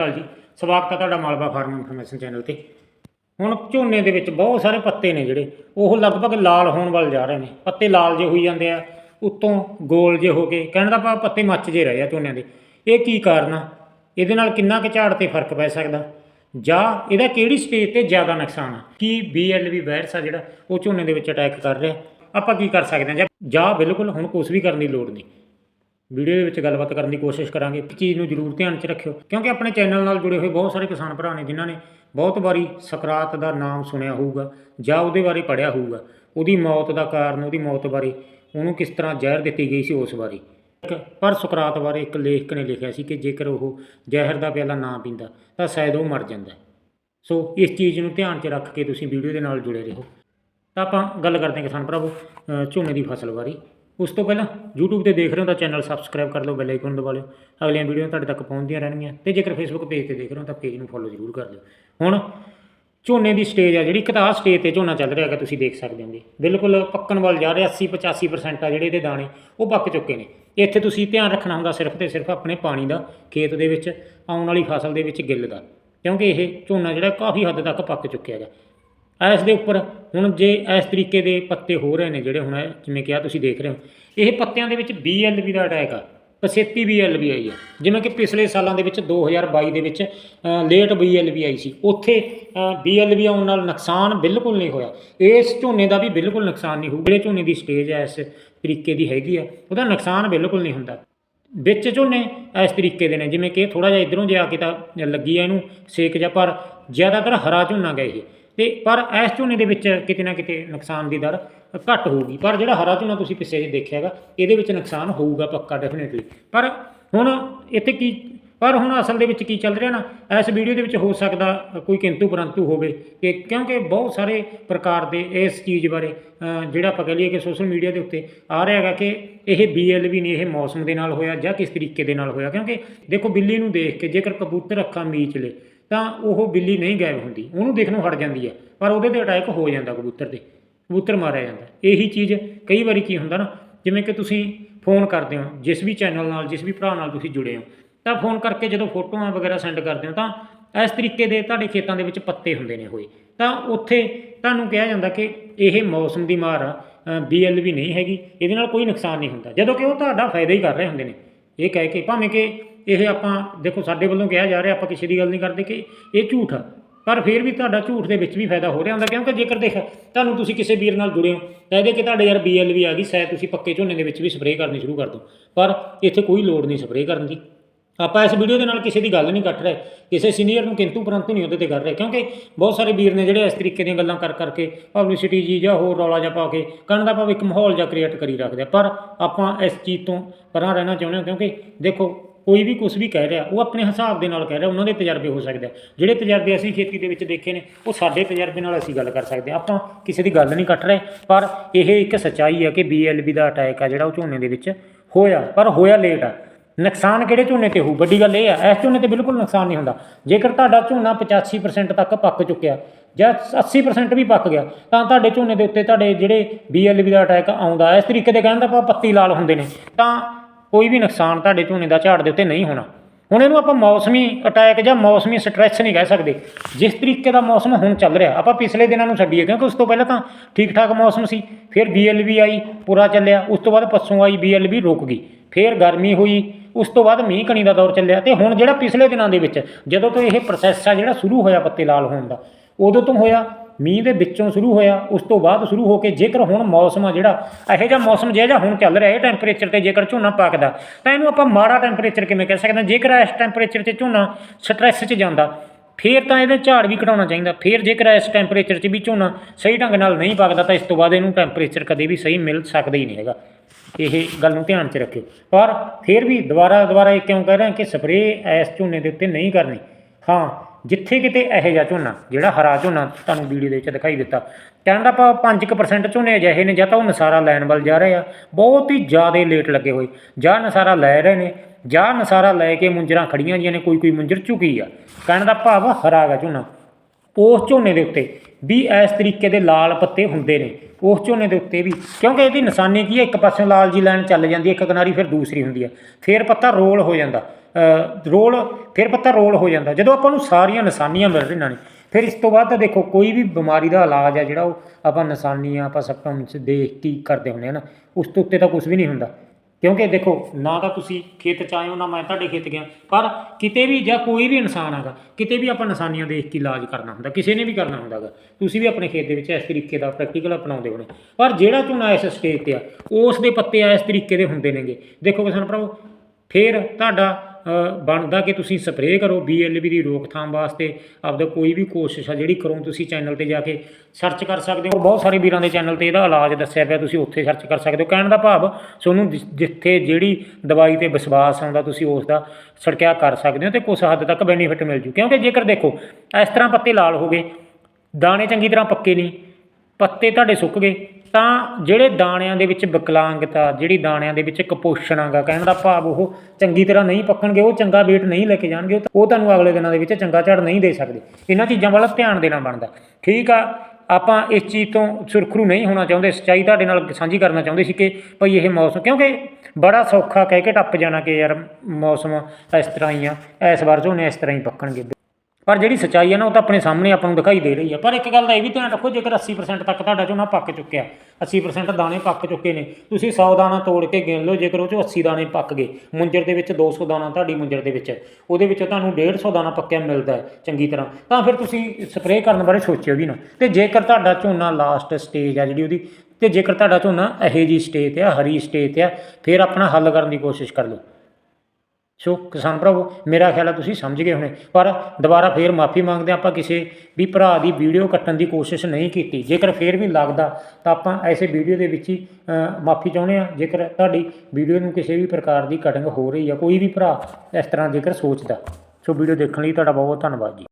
ਹਾਲ ਜੀ, ਸਵਾਗਤ ਹੈ ਤੁਹਾਡਾ ਮਾਲਵਾ ਫਾਰਮ ਇਨਫੋਰਮੇਸ਼ਨ ਚੈਨਲ ਤੇ। ਹੁਣ ਝੋਨੇ ਦੇ ਵਿੱਚ ਬਹੁਤ ਸਾਰੇ ਪੱਤੇ ਨੇ ਜਿਹੜੇ, ਉਹ ਲਗਭਗ ਲਾਲ ਹੋਣ ਵੱਲ ਜਾ ਰਹੇ ਨੇ। ਪੱਤੇ ਲਾਲ ਜੇ ਹੋਈ ਜਾਂਦੇ ਆ, ਉੱਤੋਂ ਗੋਲ ਜੇ ਹੋ ਕੇ, ਕਹਿਣ ਦਾ ਭਾਵ ਪੱਤੇ ਮੱਚ ਜੇ ਰਹੇ ਆ ਝੋਨਿਆਂ ਦੇ। ਇਹ ਕੀ ਕਾਰਨ ਆ? ਇਹਦੇ ਨਾਲ ਕਿੰਨਾ ਕੁ ਝਾੜ ਤੇ ਫ਼ਰਕ ਪੈ ਸਕਦਾ? ਜਾਂ ਇਹਦਾ ਕਿਹੜੀ ਸਟੇਜ ਤੇ ਜ਼ਿਆਦਾ ਨੁਕਸਾਨ ਆ? ਕੀ BLV ਵਾਇਰਸ ਆ ਜਿਹੜਾ, ਉਹ ਝੋਨੇ ਦੇ ਵਿੱਚ ਅਟੈਕ ਕਰ ਰਿਹਾ? ਆਪਾਂ ਕੀ ਕਰ ਸਕਦੇ ਹਾਂ ਜਾਂ ਜਾਂ ਬਿਲਕੁਲ ਹੁਣ ਕੁਝ ਵੀ ਕਰਨ ਦੀ ਲੋੜ ਨਹੀਂ। ਵੀਡੀਓ ਦੇ ਵਿੱਚ ਗੱਲਬਾਤ ਕਰਨ ਦੀ ਕੋਸ਼ਿਸ਼ ਕਰਾਂਗੇ। ਇੱਕ ਚੀਜ਼ ਨੂੰ ਜ਼ਰੂਰ ਧਿਆਨ 'ਚ ਰੱਖਿਓ, ਕਿਉਂਕਿ ਆਪਣੇ ਚੈਨਲ ਨਾਲ ਜੁੜੇ ਹੋਏ ਬਹੁਤ ਸਾਰੇ ਕਿਸਾਨ ਭਰਾ ਨੇ, ਜਿਨ੍ਹਾਂ ਨੇ ਬਹੁਤ ਵਾਰੀ ਸਕਰਾਤ ਦਾ ਨਾਮ ਸੁਣਿਆ ਹੋਊਗਾ ਜਾਂ ਉਹਦੇ ਬਾਰੇ ਪੜ੍ਹਿਆ ਹੋਊਗਾ। ਉਹਦੀ ਮੌਤ ਦਾ ਕਾਰਨ, ਉਹਦੀ ਮੌਤ ਬਾਰੇ ਉਹਨੂੰ ਕਿਸ ਤਰ੍ਹਾਂ ਜ਼ਹਿਰ ਦਿੱਤੀ ਗਈ ਸੀ ਉਸ ਬਾਰੇ। ਇੱਕ, ਪਰ ਸੁਕਰਾਤ ਬਾਰੇ ਇੱਕ ਲੇਖਕ ਨੇ ਲਿਖਿਆ ਸੀ ਕਿ ਜੇਕਰ ਉਹ ਜ਼ਹਿਰ ਦਾ ਪਿਆਲਾ ਨਾ ਪੀਂਦਾ, ਤਾਂ ਸ਼ਾਇਦ ਉਹ ਮਰ ਜਾਂਦਾ। ਸੋ ਇਸ ਚੀਜ਼ ਨੂੰ ਧਿਆਨ 'ਚ ਰੱਖ ਕੇ ਤੁਸੀਂ ਵੀਡੀਓ ਦੇ ਨਾਲ ਜੁੜੇ ਰਹੋ। ਤਾਂ ਆਪਾਂ ਗੱਲ ਕਰਦੇ ਹਾਂ ਕਿਸਾਨ ਭਰਾਵੋ ਝੋਨੇ ਦੀ ਫਸਲ ਬਾਰੇ। ਉਸ ਤੋਂ ਪਹਿਲਾਂ YouTube ਤੇ ਦੇਖ ਰਹੇ ਹੋ ਤਾਂ ਚੈਨਲ ਸਬਸਕ੍ਰਾਈਬ ਕਰ ਲਓ ਬੈਲ ਆਈਕਨ ਦਬਾ ਲਿਓ। ਅਗਲੀਆਂ ਵੀਡੀਓ ਤੁਹਾਡੇ ਤੱਕ ਪਹੁੰਚਦੀਆਂ ਰਹਿਣਗੀਆਂ ਤੇ ਜੇਕਰ Facebook ਪੇਜ ਤੇ ਦੇਖ ਰਹੇ ਹੋ ਤਾਂ ਪੇਜ ਨੂੰ ਫੋਲੋ ਜ਼ਰੂਰ ਕਰ ਲਿਓ। ਹੁਣ ਝੋਨੇ ਦੀ ਸਟੇਜ ਆ ਜਿਹੜੀ, ਇੱਕ ਤਾਂ ਸਟੇਜ ਤੇ ਝੋਨਾ ਚੱਲ ਰਿਹਾ ਹੈਗਾ ਤੁਸੀਂ ਦੇਖ ਸਕਦੇ ਹੋਗੇ ਬਿਲਕੁਲ ਪੱਕਣ ਵੱਲ ਜਾ ਰਿਹਾ 80 85% ਆ ਜਿਹੜੇ ਇਹਦੇ ਦਾਣੇ, ਉਹ ਪੱਕ ਚੁੱਕੇ ਨੇ। ਇੱਥੇ ਤੁਸੀਂ ਧਿਆਨ ਰੱਖਣਾ ਹੁੰਦਾ ਸਿਰਫ ਤੇ ਸਿਰਫ ਆਪਣੇ ਪਾਣੀ ਦਾ, ਖੇਤ ਦੇ ਵਿੱਚ, ਆਉਣ ਵਾਲੀ ਫਸਲ ਦੇ ਵਿੱਚ ਗਿੱਲ ਦਾ। ਕਿਉਂਕਿ ਇਹ ਝੋਨਾ ਜਿਹੜਾ ਕਾਫੀ ਹੱਦ ਤੱਕ ਪੱਕ ਚੁੱਕਿਆ ਹੈਗਾ। ਇਸ ਦੇ ਉੱਪਰ ਹੁਣ ਜੇ ਇਸ ਤਰੀਕੇ ਦੇ ਪੱਤੇ ਹੋ ਰਹੇ ਨੇ ਜਿਹੜੇ ਹੁਣ ਜਿਵੇਂ ਕਿਹਾ ਤੁਸੀਂ ਦੇਖ ਰਹੇ ਹੋ। ਇਹ ਪੱਤਿਆਂ ਦੇ ਵਿੱਚ BLV ਦਾ ਅਟੈਕ ਆ। ਪਸੇਤੀ BLV ਆਈ ਆ। ਜਿਵੇਂ ਕਿ ਪਿਛਲੇ ਸਾਲਾਂ ਦੇ ਵਿੱਚ 2022 ਦੇ ਵਿੱਚ ਅ, ਲੇਟ BLV ਆਈ ਸੀ। ਉੱਥੇ ਅ, BLV ਆਉਣ ਨਾਲ ਨੁਕਸਾਨ ਬਿਲਕੁਲ ਨਹੀਂ ਹੋਇਆ। ਇਸ ਝੋਨੇ ਦਾ ਵੀ ਬਿਲਕੁਲ ਨੁਕਸਾਨ ਨਹੀਂ ਹੋਊ। ਜਿਹੜੇ ਝੋਨੇ ਦੀ ਸਟੇਜ ਹੈ ਇਸ ਤਰੀਕੇ ਦੀ ਹੈਗੀ ਆ ਉਹਦਾ ਨੁਕਸਾਨ ਬਿਲਕੁਲ ਨਹੀਂ ਹੁੰਦਾ। ਵਿੱਚ ਝੋਨੇ ਇਸ ਤਰੀਕੇ ਦੇ ਨੇ ਜਿਵੇਂ ਕਿ ਥੋੜਾ ਜਿਹਾ ਇਧਰੋਂ ਜੇ ਆ ਕੇ ਤਾਂ ਲੱਗੀ ਆ ਇਹਨੂੰ ਸੇਕ ਜਾਂ ਪਰ ਜ਼ਿਆਦਾਤਰ ਹਰਾ ਝੋਨਾ ਗਾ ਇਹ। ਤੇ ਪਰ ਇਸ ਝੋਨੇ ਦੇ ਵਿੱਚ ਕਿਤੇ ਨਾ ਕਿਤੇ ਨੁਕਸਾਨ ਦੀ ਦਰ ਘੱਟ ਹੋਊਗੀ। ਪਰ ਜਿਹੜਾ ਹਰਾ ਝੋਨਾ ਤੁਸੀਂ ਪਿੱਛੇ ਜੇ ਦੇਖਿਆਗਾ ਇਹਦੇ ਵਿੱਚ ਨੁਕਸਾਨ ਹੋਊਗਾ ਪੱਕਾ ਡੈਫੀਨਿਟਲੀ ਪਰ ਹੁਣ ਇੱਥੇ ਕੀ, ਪਰ ਹੁਣ ਅਸਲ ਦੇ ਵਿੱਚ ਕੀ ਚੱਲ ਰਿਹਾ ਨਾ, ਇਸ ਵੀਡੀਓ ਦੇ ਵਿੱਚ ਹੋ ਸਕਦਾ ਕੋਈ ਕਿੰਤੂ ਪਰੰਤੂ ਹੋਵੇ ਕਿ ਕਿਉਂਕਿ ਬਹੁਤ ਸਾਰੇ ਪ੍ਰਕਾਰ ਦੇ ਇਸ ਚੀਜ਼ ਬਾਰੇ ਜਿਹੜਾ ਆਪਾਂ ਕਹ ਲਈਏ ਕਿ ਸੋਸ਼ਲ ਮੀਡੀਆ ਦੇ ਉੱਤੇ ਆ ਰਿਹਾ ਹੈਗਾ ਕਿ ਇਹ BLV ਨਹੀਂ, ਇਹ ਮੌਸਮ ਦੇ ਨਾਲ ਹੋਇਆ ਜਾਂ ਕਿਸ ਤਰੀਕੇ ਦੇ ਨਾਲ ਹੋਇਆ। ਕਿਉਂਕਿ ਦੇਖੋ ਬਿੱਲੀ ਨੂੰ ਦੇਖ ਕੇ ਜੇਕਰ ਕਬੂਤਰ ਅੱਖਾਂ ਮੀਚ ਲੇ ਤਾਂ ਉਹ ਬਿੱਲੀ ਨਹੀਂ ਗਾਇਬ ਹੁੰਦੀ, ਉਹਨੂੰ ਦੇਖਣੋਂ ਹਟ ਜਾਂਦੀ ਹੈ, ਪਰ ਉਹਦੇ ਤੇ ਅਟੈਕ ਹੋ ਜਾਂਦਾ ਕਬੂਤਰ ਤੇ, ਕਬੂਤਰ ਮਾਰਿਆ ਜਾਂਦਾ। ਇਹੀ ਚੀਜ਼ ਕਈ ਵਾਰੀ ਕੀ ਹੁੰਦਾ ਨਾ, ਜਿਵੇਂ ਕਿ ਤੁਸੀਂ ਫੋਨ ਕਰਦੇ ਹੋ, ਜਿਸ ਵੀ ਚੈਨਲ ਨਾਲ, ਜਿਸ ਵੀ ਭਰਾ ਨਾਲ ਤੁਸੀਂ ਜੁੜੇ ਹੋ, ਤਾਂ ਫੋਨ ਕਰਕੇ ਜਦੋਂ ਫੋਟੋਆਂ ਵਗੈਰਾ ਸੈਂਡ ਕਰਦੇ ਹੋ, ਤਾਂ ਇਸ ਤਰੀਕੇ ਦੇ ਤੁਹਾਡੇ ਖੇਤਾਂ ਦੇ ਵਿੱਚ ਪੱਤੇ ਹੁੰਦੇ ਨੇ ਹੋਏ। ਤਾਂ ਉੱਥੇ ਤੁਹਾਨੂੰ ਕਿਹਾ ਜਾਂਦਾ ਕਿ ਇਹ ਮੌਸਮ ਦੀ ਮਾਰ ਆ ਬੀਐਲ ਵੀ ਨਹੀਂ ਹੈਗੀ, ਇਹਦੇ ਨਾਲ ਕੋਈ ਨੁਕਸਾਨ ਨਹੀਂ ਹੁੰਦਾ। ਜਦੋਂ ਕਿ ਉਹ ਤੁਹਾਡਾ ਫਾਇਦਾ ਹੀ ਕਰ ਰਹੇ ਹੁੰਦੇ ਨੇ। ਇਹ ਕਹਿ ਕੇ, ਭਾਵੇਂ ਕਿ ਇਹ ਆਪਾਂ, ਦੇਖੋ ਸਾਡੇ ਵੱਲੋਂ ਕਿਹਾ ਜਾ ਰਿਹਾ, ਆਪਾਂ ਕਿਸੇ ਦੀ ਗੱਲ ਨਹੀਂ ਕਰਦੇ ਕਿ ਇਹ ਝੂਠ ਆ। ਪਰ ਫਿਰ ਵੀ ਤੁਹਾਡਾ ਝੂਠ ਦੇ ਵਿੱਚ ਵੀ ਫਾਇਦਾ ਹੋ ਰਿਹਾ ਹੁੰਦਾ, ਕਿਉਂਕਿ ਜੇਕਰ ਦੇਖ, ਤੁਹਾਨੂੰ ਤੁਸੀਂ ਕਿਸੇ ਵੀਰ ਨਾਲ ਜੁੜੇ ਹੋ, ਤਾਂ ਇਹਦੇ ਕਿ ਤੁਹਾਡੇ ਯਾਰ ਬੀਐਲ ਵੀ ਆ ਗਈ, ਸ਼ਾਇਦ ਤੁਸੀਂ ਪੱਕੇ ਝੋਨੇ ਦੇ ਵਿੱਚ ਵੀ ਸਪਰੇਅ ਕਰਨੀ ਸ਼ੁਰੂ ਕਰ ਦਿਓ। ਪਰ ਇੱਥੇ ਕੋਈ ਲੋੜ ਨਹੀਂ ਸਪਰੇਅ ਕਰਨ ਦੀ। ਆਪਾਂ ਇਸ ਵੀਡੀਓ ਦੇ ਨਾਲ ਕਿਸੇ ਦੀ ਗੱਲ ਨਹੀਂ ਕੱਟ ਰਹੇ, ਕਿਸੇ ਸੀਨੀਅਰ ਨੂੰ ਕਿੰਤੂ ਪਰੰਤੂ ਨਹੀਂ ਉਹਦੇ ਤੇ ਕਰ ਰਹੇ, ਕਿਉਂਕਿ ਬਹੁਤ ਸਾਰੇ ਵੀਰ ਨੇ ਜਿਹੜੇ ਇਸ ਤਰੀਕੇ ਦੀਆਂ ਗੱਲਾਂ ਕਰ ਕਰਕੇ ਪਬਲਿਸਿਟੀ ਜੀ ਜਾਂ ਹੋਰ ਰੌਲਾ ਜਿਹਾ ਪਾ ਕੇ ਕਰਨ ਦਾ ਭਾਵੇਂ ਇੱਕ ਮਾਹੌਲ ਜਿਹਾ ਕ੍ਰੀਏਟ ਕਰੀ ਰੱਖਦੇ ਆ। ਪਰ ਆਪਾਂ ਇਸ ਚੀਜ਼ ਤੋਂ ਪਰਾਂ ਰਹਿਣਾ ਚਾਹੁੰਦੇ ਹਾਂ, ਕਿਉਂਕਿ ਦੇਖੋ ਕੋਈ ਵੀ ਕੁਝ ਵੀ ਕਹਿ ਰਿਹਾ, ਉਹ ਆਪਣੇ ਹਿਸਾਬ ਦੇ ਨਾਲ ਕਹਿ ਰਿਹਾ, ਉਹਨਾਂ ਦੇ ਤਜਰਬੇ ਹੋ ਸਕਦੇ ਆ। ਜਿਹੜੇ ਤਜਰਬੇ ਅਸੀਂ ਖੇਤੀ ਦੇ ਵਿੱਚ ਦੇਖੇ ਨੇ, ਉਹ ਸਾਡੇ ਤਜਰਬੇ ਨਾਲ ਅਸੀਂ ਗੱਲ ਕਰ ਸਕਦੇ ਆ। ਆਪਾਂ ਕਿਸੇ ਦੀ ਗੱਲ ਨਹੀਂ ਕੱਟ ਰਹੇ, ਪਰ ਇਹ ਇੱਕ ਸੱਚਾਈ ਹੈ ਕਿ BLB ਦਾ ਅਟੈਕ ਆ ਜਿਹੜਾ ਉਹ ਝੋਨੇ ਦੇ ਵਿੱਚ ਹੋਇਆ, ਪਰ ਹੋਇਆ ਲੇਟ ਆ। ਨੁਕਸਾਨ ਕਿਹੜੇ ਝੋਨੇ ਤੇ ਹੋਊ? ਵੱਡੀ ਗੱਲ ਇਹ ਆ, ਇਸ ਝੋਨੇ ਤੇ ਬਿਲਕੁਲ ਨੁਕਸਾਨ ਨਹੀਂ ਹੁੰਦਾ। ਜੇਕਰ ਤੁਹਾਡਾ ਝੋਨਾ 85% ਤੱਕ ਪੱਕ ਚੁੱਕਿਆ, ਜਾਂ 80% ਵੀ ਪੱਕ ਗਿਆ, ਤਾਂ ਤੁਹਾਡੇ ਝੋਨੇ ਦੇ ਉੱਤੇ ਤੁਹਾਡੇ ਜਿਹੜੇ BLB ਦਾ ਅਟੈਕ ਆਉਂਦਾ, ਇਸ ਤਰੀਕੇ ਦੇ ਕਹਿਣ ਦਾ ਭਾਵ ਪੱਤੀ ਲਾਲ ਹੁੰਦੇ ਨੇ। ਤਾਂ ਕੋਈ ਵੀ ਨੁਕਸਾਨ ਤੁਹਾਡੇ ਝੋਨੇ ਦਾ ਝਾੜ ਦੇ ਉੱਤੇ ਨਹੀਂ ਹੋਣਾ। ਹੁਣ ਇਹਨੂੰ ਆਪਾਂ ਮੌਸਮੀ ਅਟੈਕ ਜਾਂ ਮੌਸਮੀ ਸਟ੍ਰੈਸ ਨਹੀਂ ਕਹਿ ਸਕਦੇ। ਜਿਸ ਤਰੀਕੇ ਦਾ ਮੌਸਮ ਹੁਣ ਚੱਲ ਰਿਹਾ, ਆਪਾਂ ਪਿਛਲੇ ਦਿਨਾਂ ਨੂੰ ਛੱਡੀਏ, ਕਿਉਂਕਿ ਉਸ ਤੋਂ ਪਹਿਲਾਂ ਤਾਂ ਠੀਕ ਠਾਕ ਮੌਸਮ ਸੀ। ਫਿਰ BLB ਆਈ, ਪੂਰਾ ਚੱਲਿਆ, ਉਸ ਤੋਂ ਬਾਅਦ ਪਰਸੋਂ ਆਈ BLB ਰੁਕ ਗਈ। ਫਿਰ ਗਰਮੀ ਹੋਈ, ਉਸ ਤੋਂ ਬਾਅਦ ਮੀਂਹ ਕਣੀ ਦਾ ਦੌਰ ਚੱਲਿਆ ਤੇ ਹੁਣ ਜਿਹੜਾ ਪਿਛਲੇ ਦਿਨਾਂ ਦੇ ਵਿੱਚ ਜਦੋਂ ਤੋਂ ਇਹ ਪ੍ਰੋਸੈਸ ਆ ਜਿਹੜਾ ਸ਼ੁਰੂ ਹੋਇਆ ਪੱਤੇ ਲਾਲ ਹੋਣ ਦਾ, ਉਦੋਂ ਤੋਂ ਹੋਇਆ ਮੀਂਹ ਦੇ ਵਿੱਚੋਂ ਸ਼ੁਰੂ ਹੋਇਆ, ਉਸ ਤੋਂ ਬਾਅਦ ਸ਼ੁਰੂ ਹੋ ਕੇ ਜੇਕਰ ਹੁਣ ਮੌਸਮ ਆ ਜਿਹੜਾ, ਇਹੋ ਜਿਹਾ ਮੌਸਮ ਜਿਹੜਾ ਹੁਣ ਚੱਲ ਰਿਹਾ, ਇਹ ਟੈਂਪਰੇਚਰ ਤੇ ਜੇਕਰ ਝੋਨਾ ਪੱਕਦਾ, ਤਾਂ ਇਹਨੂੰ ਆਪਾਂ ਮਾੜਾ ਟੈਂਪਰੇਚਰ ਕਿਵੇਂ ਕਹਿ ਸਕਦੇ ਹਾਂ? ਜੇਕਰ ਇਸ ਟੈਂਪਰੇਚਰ ਤੇ ਝੋਨਾ ਸਟ੍ਰੈਸ 'ਚ ਜਾਂਦਾ, ਫੇਰ ਤਾਂ ਇਹਦੇ ਝਾੜ ਵੀ ਘਟਾਉਣਾ ਚਾਹੀਦਾ, ਫੇਰ ਜੇਕਰ ਇਸ ਟੈਂਪਰੇਚਰ 'ਚ ਵੀ ਝੋਨਾ ਸਹੀ ਢੰਗ ਨਾਲ ਨਹੀਂ ਪੱਕਦਾ, ਤਾਂ ਇਸ ਤੋਂ ਬਾਅਦ ਇਹਨੂੰ ਟੈਂਪਰੇਚਰ ਕਦੇ ਵੀ ਸਹੀ ਮਿਲ ਸਕਦਾ ਹੀ ਨਹੀਂ ਹੈਗਾ। ਇਹ ਗੱਲ ਨੂੰ ਧਿਆਨ 'ਚ ਰੱਖਿਓ। ਪਰ ਫਿਰ ਵੀ ਦੁਬਾਰਾ ਦੁਬਾਰਾ ਇਹ ਕਿਉਂ ਕਹਿ ਰਿਹਾ ਕਿ ਸਪਰੇਅ ਇਸ ਝੋਨੇ ਦੇ ਉੱਤੇ ਨਹੀਂ ਕਰਨੀ? ਹਾਂ ਜਿੱਥੇ ਕਿਤੇ ਇਹੋ ਜਿਹਾ ਝੋਨਾ, ਜਿਹੜਾ ਹਰਾ ਝੋਨਾ ਤੁਹਾਨੂੰ ਵੀਡੀਓ ਦੇ ਵਿੱਚ ਦਿਖਾਈ ਦਿੱਤਾ ਕਹਿਣ ਦਾ ਆਪਾਂ 5% ਝੋਨੇ ਅਜਿਹੇ ਨੇ ਜਾਂ ਤਾਂ ਉਹ ਨਸਾਰਾ ਲੈਣ ਵੱਲ ਜਾ ਰਹੇ ਆ, ਬਹੁਤ ਹੀ ਜ਼ਿਆਦਾ ਲੇਟ ਲੱਗੇ ਹੋਏ, ਜਾਂ ਨਸਾਰਾ ਲੈ ਰਹੇ ਨੇ, ਜਾਂ ਨਸਾਰਾ ਲੈ ਕੇ ਮੁੰਜਰਾਂ ਖੜੀਆਂ ਜੀਆਂ ਨੇ, ਕੋਈ ਕੋਈ ਮੁੰਜਰ ਝੁਕੀ ਆ ਕਹਿਣ ਦਾ ਭਾਵ ਹਰਾ ਗਾ ਝੋਨਾ। ਉਸ ਝੋਨੇ ਦੇ ਉੱਤੇ ਵੀ ਇਸ ਤਰੀਕੇ ਦੇ ਲਾਲ ਪੱਤੇ ਹੁੰਦੇ ਨੇ, ਉਸ ਝੋਨੇ ਦੇ ਉੱਤੇ ਵੀ, ਕਿਉਂਕਿ ਇਹਦੀ ਨਿਸ਼ਾਨੀ ਕੀ ਹੈ ਇੱਕ ਪਾਸੇ ਲਾਲ ਜੀ ਲਾਈਨ ਚੱਲ ਜਾਂਦੀ ਹੈ ਇੱਕ ਕਿਨਾਰੀ ਫਿਰ ਦੂਸਰੀ ਹੁੰਦੀ ਹੈ ਫਿਰ ਪੱਤਾ ਰੋਲ ਹੋ ਜਾਂਦਾ। ਰੋਲ, ਫਿਰ ਪੱਤਾ ਰੋਲ ਹੋ ਜਾਂਦਾ। ਜਦੋਂ ਆਪਾਂ ਨੂੰ ਸਾਰੀਆਂ ਨਿਸ਼ਾਨੀਆਂ ਮਿਲ ਰਹੀਆਂ ਨੇ, ਫਿਰ ਇਸ ਤੋਂ ਬਾਅਦ ਤਾਂ ਦੇਖੋ, ਕੋਈ ਵੀ ਬਿਮਾਰੀ ਦਾ ਇਲਾਜ ਆ ਜਿਹੜਾ ਉਹ ਆਪਾਂ ਨਿਸ਼ਾਨੀਆਂ, ਆਪਾਂ ਸਿਪਟਮਸ ਦੇਖ ਕੇ ਕਰਦੇ ਹੁੰਦੇ ਆ ਨਾ, ਉਸ ਤੋਂ ਉੱਤੇ ਤਾਂ ਕੁਝ ਵੀ ਨਹੀਂ ਹੁੰਦਾ। ਕਿਉਂਕਿ ਦੇਖੋ, ਨਾ ਤਾਂ ਤੁਸੀਂ ਖੇਤ ਚ ਆਏ ਹੋ, ਨਾ ਮੈਂ ਤੁਹਾਡੇ ਖੇਤ ਗਿਆ। ਪਰ ਕਿਤੇ ਵੀ ਜਾਂ ਕੋਈ ਵੀ ਇਨਸਾਨ ਹੈਗਾ, ਕਿਤੇ ਵੀ ਆਪਾਂ ਨਿਸ਼ਾਨੀਆਂ ਦੇਖ ਕੇ ਇਲਾਜ ਕਰਨਾ ਹੁੰਦਾ, ਕਿਸੇ ਨੇ ਵੀ ਕਰਨਾ ਹੁੰਦਾਗਾ ਤੁਸੀਂ ਵੀ ਆਪਣੇ ਖੇਤ ਦੇ ਵਿੱਚ ਇਸ ਤਰੀਕੇ ਦਾ ਪ੍ਰੈਕਟੀਕਲ ਅਪਣਾਉਂਦੇ ਹੋਣੇ। ਪਰ ਜਿਹੜਾ ਝੋਨਾ ਇਸ ਸਟੇਜ ਤੇ ਆ, ਉਸ ਦੇ ਪੱਤੇ ਆ ਇਸ ਤਰੀਕੇ ਦੇ ਹੁੰਦੇ ਨੇਗੇ। ਦੇਖੋ ਕਿਸਾਨ ਭਰਾਵੋ, ਫਿਰ ਤੁਹਾਡਾ ਬਣਦਾ ਕਿ ਤੁਸੀਂ ਸਪਰੇਅ ਕਰੋ ਬੀਐਲਬੀ ਦੀ ਰੋਕਥਾਮ ਵਾਸਤੇ, ਆਪਦਾ ਕੋਈ ਵੀ ਕੋਸ਼ਿਸ਼ ਆ ਜਿਹੜੀ ਕਰੋ ਤੁਸੀਂ ਚੈਨਲ ਤੇ ਜਾ ਕੇ ਸਰਚ ਕਰ ਸਕਦੇ ਹੋ। ਬਹੁਤ ਸਾਰੇ ਵੀਰਾਂ ਦੇ ਚੈਨਲ ਤੇ ਇਹਦਾ ਇਲਾਜ ਦੱਸਿਆ ਪਿਆ, ਤੁਸੀਂ ਉੱਥੇ ਸਰਚ ਕਰ ਸਕਦੇ ਹੋ। ਕਹਿਣ ਦਾ ਭਾਵ ਤੁਹਾਨੂੰ ਜਿ- ਜਿੱਥੇ ਜਿਹੜੀ ਦਵਾਈ ਤੇ ਵਿਸ਼ਵਾਸ ਆਉਂਦਾ, ਤੁਸੀਂ ਉਸ ਦਾ ਛੜਕਿਆ ਕਰ ਸਕਦੇ ਹੋ ਤੇ ਕੁਝ ਹੱਦ ਤੱਕ ਬੈਨੀਫਿਟ ਮਿਲ ਜੂ। ਕਿਉਂਕਿ ਜੇਕਰ ਦੇਖੋ, ਇਸ ਤਰ੍ਹਾਂ ਪੱਤੇ ਲਾਲ ਹੋ ਗਏ, ਦਾਣੇ ਚੰਗੀ ਤਰ੍ਹਾਂ ਪੱਕੇ ਨਹੀਂ, ਪੱਤੇ ਤੁਹਾਡੇ ਸੁੱਕ ਗਏ ਤਾਂ ਜਿਹੜੇ ਦਾਣਿਆਂ ਦੇ ਵਿੱਚ ਵਿਕਲਾਂਗਤਾ, ਜਿਹੜੀ ਦਾਣਿਆਂ ਦੇ ਵਿੱਚ ਕੁਪੋਸ਼ਣ ਆਗਾ ਕਹਿਣ ਦਾ ਭਾਵ ਉਹ ਚੰਗੀ ਤਰ੍ਹਾਂ ਨਹੀਂ ਪੱਕਣਗੇ, ਉਹ ਚੰਗਾ weight ਨਹੀਂ ਲੈ ਕੇ ਜਾਣਗੇ, ਉਹ ਉਹ ਤੁਹਾਨੂੰ ਅਗਲੇ ਦਿਨਾਂ ਦੇ ਵਿੱਚ ਚੰਗਾ ਝੜ ਨਹੀਂ ਦੇ ਸਕਦੇ। ਇਹਨਾਂ ਚੀਜ਼ਾਂ ਵੱਲ ਧਿਆਨ ਦੇਣਾ ਬਣਦਾ। ਠੀਕ ਆ, ਆਪਾਂ ਇਸ ਚੀਜ਼ ਤੋਂ ਸੁਰਖਰੂ ਨਹੀਂ ਹੋਣਾ ਚਾਹੁੰਦੇ, ਸੱਚਾਈ ਤੁਹਾਡੇ ਨਾਲ ਸਾਂਝੀ ਕਰਨਾ ਚਾਹੁੰਦੇ ਸੀ ਕਿ ਭਈ ਇਹ ਮੌਸਮ ਕਿਉਂਕਿ ਬੜਾ ਸੌਖਾ ਕਹਿ ਕੇ ਟੱਪ ਜਾਣਾ ਕਿ ਯਾਰ ਮੌਸਮ ਇਸ ਤਰ੍ਹਾਂ ਹੀ ਆ, ਇਸ ਵਾਰ ਝੋਨੇ ਇਸ ਤਰ੍ਹਾਂ ਹੀ ਪੱਕਣਗੇ। ਪਰ ਜਿਹੜੀ ਸਚਾਈ ਹੈ ਨਾ, ਉਹ ਤਾਂ ਆਪਣੇ ਸਾਹਮਣੇ ਆਪਾਂ ਨੂੰ ਦਿਖਾਈ ਦੇ ਰਹੀ ਹੈ ਪਰ ਇੱਕ ਗੱਲ ਦਾ ਇਹ ਵੀ ਧਿਆਨ ਰੱਖੋ, ਜੇਕਰ 80% ਤੱਕ ਤੁਹਾਡਾ ਝੋਨਾ ਪੱਕ ਚੁੱਕਿਆ 80% ਦਾਣੇ ਪੱਕ ਚੁੱਕੇ ਨੇ, ਤੁਸੀਂ 100 ਦਾਣਾ ਤੋੜ ਕੇ ਗਿਣ ਲਓ, ਜੇਕਰ ਉਹ ਚੋਂ 80 ਦਾਣੇ ਪੱਕ ਗਏ, ਮੁੰਜਰ ਦੇ ਵਿੱਚ 200 ਦਾਣਾ ਤੁਹਾਡੀ ਮੁੰਜਰ ਦੇ ਵਿੱਚ ਉਹਦੇ ਵਿੱਚੋਂ ਤੁਹਾਨੂੰ 150 ਦਾਣਾ ਪੱਕਿਆ ਮਿਲਦਾ ਹੈ, ਚੰਗੀ ਤਰ੍ਹਾਂ, ਤਾਂ ਫਿਰ ਤੁਸੀਂ ਸਪਰੇਅ ਕਰਨ ਬਾਰੇ ਸੋਚਿਓ ਵੀ ਨਾ। ਤੇ ਜੇਕਰ ਤੁਹਾਡਾ ਝੋਨਾ ਲਾਸਟ ਸਟੇਜ ਆ ਜਿਹੜੀ ਉਹਦੀ, ਤੇ ਜੇਕਰ ਤੁਹਾਡਾ ਝੋਨਾ ਇਹੋ ਜੀ ਸਟੇਜ ਤੇ ਆ, ਹਰੀ ਸਟੇਜ ਤੇ ਆ, ਫਿਰ ਆਪਣਾ ਹੱਲ ਕਰਨ ਦੀ ਕੋਸ਼ਿਸ਼ ਕਰ ਲਓ। ਸੋ ਕਿਸਾਨ ਭਰਾਵੋ, ਮੇਰਾ ਖਿਆਲ ਹੈ ਤੁਸੀਂ ਸਮਝ ਗਏ ਹੋਣੇ। ਪਰ ਦੁਬਾਰਾ ਫੇਰ ਮਾਫੀ ਮੰਗਦੇ ਹਾਂ, ਆਪਾਂ ਕਿਸੇ ਵੀ ਭਰਾ ਦੀ ਵੀਡੀਓ ਕੱਟਣ ਦੀ ਕੋਸ਼ਿਸ਼ ਨਹੀਂ ਕੀਤੀ। ਜੇਕਰ ਫੇਰ ਵੀ ਲੱਗਦਾ, ਤਾਂ ਆਪਾਂ ਐਸੇ ਵੀਡੀਓ ਦੇ ਵਿੱਚ ਹੀ ਮਾਫੀ ਚਾਹੁੰਦੇ ਹਾਂ। ਜੇਕਰ ਤੁਹਾਡੀ ਵੀਡੀਓ ਨੂੰ ਕਿਸੇ ਵੀ ਪ੍ਰਕਾਰ ਦੀ ਕਟਿੰਗ ਹੋ ਰਹੀ ਆ, ਕੋਈ ਵੀ ਭਰਾ ਇਸ ਤਰ੍ਹਾਂ ਜੇਕਰ ਸੋਚਦਾ। ਸੋ ਵੀਡੀਓ ਦੇਖਣ ਲਈ ਤੁਹਾਡਾ ਬਹੁਤ ਬਹੁਤ ਧੰਨਵਾਦ ਜੀ।